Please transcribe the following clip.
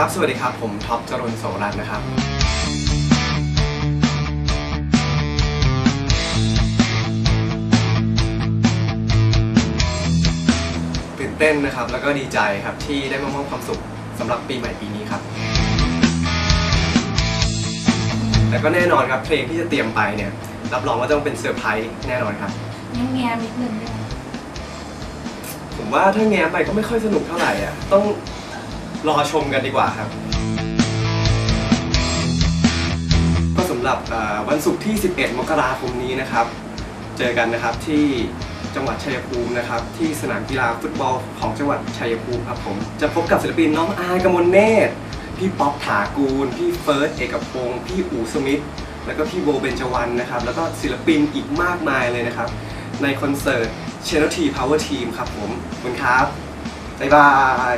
ครับ สวัสดีครับ ผมท็อปจรนโสรัตน์นะครับ ตื่นเต้นนะครับ แล้วก็ดีใจครับที่ได้มามอบความสุขสำหรับปีใหม่ปีนี้ครับแล้วก็แน่นอนครับเพลงที่จะเตรียมไปเนี่ย รับรองว่าต้องเป็นเซอร์ไพรส์แน่นอนครับ ยังแงมนิดนึงได้ไหมผมว่าถ้าแง้มไปก็ไม่ค่อยสนุกเท่าไหร่อะ ต้อง รอชมกันดีกว่าครับ ก็สำหรับวันศุกร์ที่ 11 มกราคมนี้นะครับ เจอกันนะครับที่จังหวัดชัยภูมินะครับ ที่สนามกีฬาฟุตบอลของจังหวัดชัยภูมิครับผมจะพบกับศิลปินน้องอายกมลเนตรพี่ป๊อปถากูล พี่เฟิร์สเอกพงศ์พี่อู๋สมิธแล้วก็พี่โบเบญจวรรณนะครับ แล้วก็ศิลปินอีกมากมายเลยนะครับ ในคอนเสิร์ต Channel T Power Team ครับผมขอบคุณครับ บ๊ายบาย